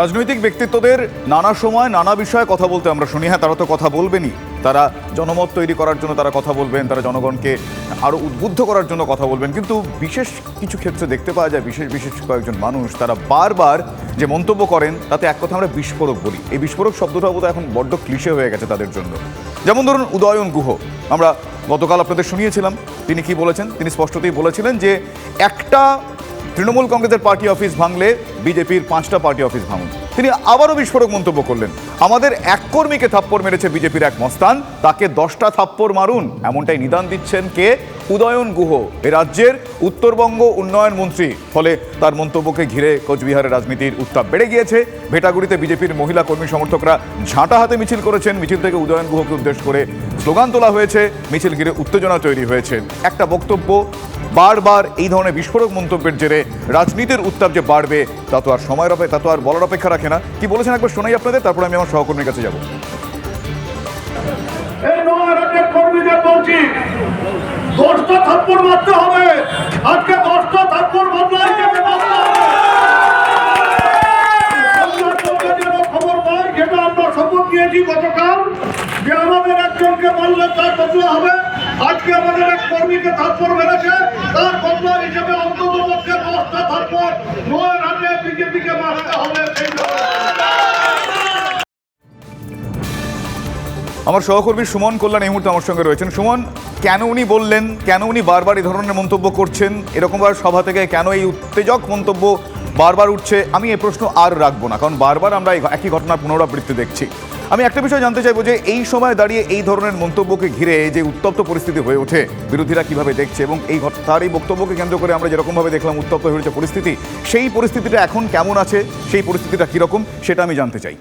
রাজনৈতিক ব্যক্তিত্বদের নানা সময় নানা বিষয়ে কথা বলতে আমরা শুনি। হ্যাঁ তারা তো কথা বলবেনই। তারা জনমত তৈরি করার জন্য তারা কথা বলবেন, তারা জনগণকে আরও উদ্বুদ্ধ করার জন্য কথা বলবেন। কিন্তু বিশেষ কিছু ক্ষেত্রে দেখতে পাওয়া যায়, বিশেষ বিশেষ কয়েকজন মানুষ, তারা বারবার যে মন্তব্য করেন, তাতে এক কথা আমরা বিস্ফোরক বলি। এই বিস্ফোরক শব্দটা বোধহয় এখন বড্ড ক্লিশে হয়ে গেছে তাদের জন্য। যেমন ধরুন উদয়ন গুহ। আমরা গতকাল আপনাদের শুনিয়েছিলাম, তিনি কি বলেছেন? তিনি স্পষ্টতই বলেছিলেন যে একটা তৃণমূল কংগ্রেসের পার্টি অফিস ভাঙলে বিজেপির পাঁচটা পার্টি অফিস ভাঙুন। তিনি আবারও বিস্ফোরক মন্তব্য করলেন। আমাদের এক কর্মীকে থাপ্পড় মেরেছে বিজেপির এক মস্তান, তাকে দশটা থাপ্পড় মারুন, এমনটাই নিদান দিচ্ছেন কে? উদয়ন গুহ, এ রাজ্যের উত্তরবঙ্গ উন্নয়ন মন্ত্রী। ফলে তার মন্তব্যকে ঘিরে কোচবিহারের রাজনীতির উত্তাপ বেড়ে গিয়েছে। ভেটাগুড়িতে বিজেপির মহিলা কর্মী সমর্থকরা ঝাঁটা হাতে মিছিল করেছেন। মিছিল থেকে উদয়ন গুহকে উদ্দেশ্য করে স্লোগান তোলা হয়েছে। মিছিল ঘিরে উত্তেজনা তৈরি হয়েছে। একটা বক্তব্য বারবার এই ধরনের বিস্ফোরক মন্তব্যের জেরে রাজনীতির উত্তাপ যে বাড়বে, তা তো আর সময়ের অপেক্ষা তা তো আর বলার অপেক্ষা রাখে না। কি বলেছেন একবার শোনাই আপনাদের? তারপর আমি আমার সহকর্মীর কাছে যাব। আমাদের একজনকে মারলে তার হবে। আজকে আমাদের এক কর্মীকে মেরেছে। তার হিসেবে অন্তত পক্ষে দশটা নয় বিজেপিকে মারতে হবে আমার সহকর্মী সুমন কল্যাণ এই মুহূর্তে আমার সঙ্গে রয়েছেন। সুমন, কেন উনি বললেন, কেন উনি বারবার এই ধরনের মন্তব্য করছেন? এরকমভাবে সভা থেকে কেন এই উত্তেজক মন্তব্য বারবার উঠছে? আমি এই প্রশ্ন আর রাখব না, কারণ বারবার আমরা একই ঘটনার পুনরাবৃত্তি দেখছি। আমি একটা বিষয় জানতে চাইব যে এই সময় দাঁড়িয়ে এই ধরনের মন্তব্যকে ঘিরে যে উত্তপ্ত পরিস্থিতি হয়ে ওঠে বিরোধীরা কীভাবে দেখছে এবং এই তার এই বক্তব্যকে কেন্দ্র করে আমরা যেরকমভাবে দেখলাম উত্তপ্ত হয়ে উঠেছে পরিস্থিতি সেই পরিস্থিতিটা এখন কেমন আছে সেই পরিস্থিতিটা কীরকম সেটা আমি জানতে চাই।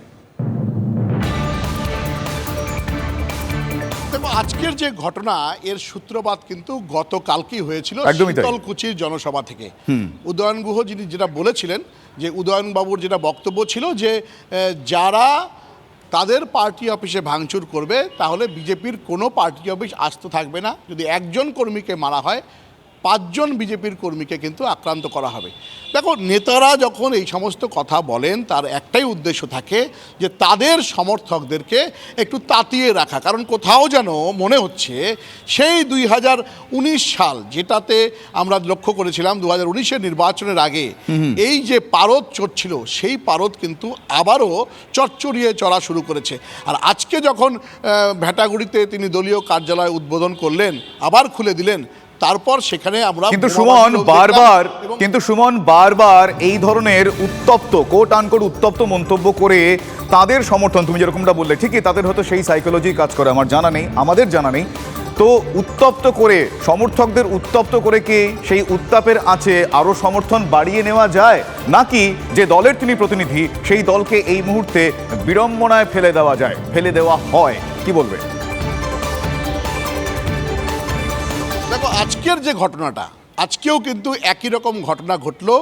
আজকের যে ঘটনা এর সূত্রপাত কিন্তু গতকালকেই হয়েছিল। শীতলকুচির জনসভা থেকে। উদয়ন গুহ যিনি যেটা বলেছিলেন যে উদয়নবাবুর যেটা বক্তব্য ছিল যে যারা তাদের পার্টি অফিসে ভাঙচুর করবে, তাহলে বিজেপির কোনো পার্টি অফিস আস্ত থাকবে না। যদি একজন কর্মীকে মারা হয় পাঁচজন বিজেপির কর্মীকে কিন্তু আক্রান্ত করা হবে। দেখো নেতারা যখন এই সমস্ত কথা বলেন তার একটাই উদ্দেশ্য থাকে যে তাদের সমর্থকদেরকে একটু তাতিয়ে রাখা। কারণ কোথাও যেন মনে হচ্ছে সেই দুই হাজার উনিশ সাল যেটাতে আমরা লক্ষ্য করেছিলাম দু হাজার উনিশের নির্বাচনের আগে এই যে পারদ চড়ছিল সেই পারদ কিন্তু আবারও চচ্চড়িয়ে চড়া শুরু করেছে। আর আজকে যখন ভেটাগুড়িতে তিনি দলীয় কার্যালয় উদ্বোধন করলেন আবার খুলে দিলেন তারপর সেখানে আমরা কিন্তু সুমন বারবার কিন্তু সুমন বারবার এই ধরনের উত্তপ্ত কোট আনকোট উত্তপ্ত মন্তব্য করে তাদের সমর্থন তুমি যেরকমটা বললে ঠিকই তাদের হয়তো সেই সাইকোলজি কাজ করে আমার জানা নেই আমাদের জানা নেই। তো উত্তপ্ত করে সমর্থকদের উত্তপ্ত করে কি? সেই উত্তাপের আছে আরও সমর্থন বাড়িয়ে নেওয়া যায়? নাকি যে দলের তিনি প্রতিনিধি সেই দলকে এই মুহূর্তে বিড়ম্বনায় ফেলে দেওয়া যায় ফেলে দেওয়া হয়? কি বলবে? দেখো আজকের যে ঘটনাটা আজকেও কিন্তু একই রকম ঘটনা ঘটলো।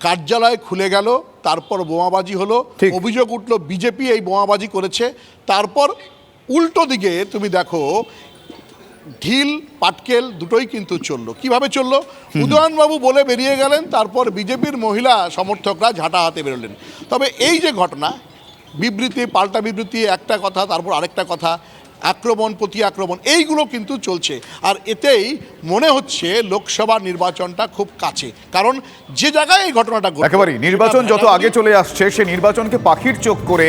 কার্যালয় খুলে গেল তারপর বোমাবাজি হলো। অভিযোগ উঠল বিজেপি এই বোমাবাজি করেছে। তারপর উল্টো দিকে তুমি দেখো ঢিল পাটকেল দুটোই কিন্তু চলল। কীভাবে চলল? উদয়নবাবু বলে বেরিয়ে গেলেন তারপর বিজেপির মহিলা সমর্থকরা ঝাঁটা হাতে বেরোলেন। তবে এই যে ঘটনা বিবৃতি পাল্টা বিবৃতি একটা কথা তারপর আরেকটা কথা আক্রমণ প্রতি আক্রমণ এইগুলো কিন্তু চলছে। আর এতেই মনে হচ্ছে লোকসভা নির্বাচনটা খুব কাছে। কারণ যে জায়গায় এই ঘটনাটা ঘটলো, একেবারেই নির্বাচন যত আগে চলে আসছে সে নির্বাচনকে পাখির চোখ করে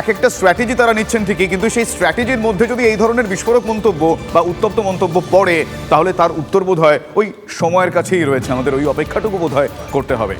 এক একটা স্ট্র্যাটেজি তারা নিচ্ছেন ঠিকই কিন্তু সেই স্ট্র্যাটেজির মধ্যে যদি এই ধরনের বিস্ফোরক মন্তব্য বা উত্তপ্ত মন্তব্য পড়ে তাহলে তার উত্তর বোধ হয় ওই সময়ের কাছেই রয়েছে। আমাদের ওই অপেক্ষাটুকু বোধ হয় করতে হবে।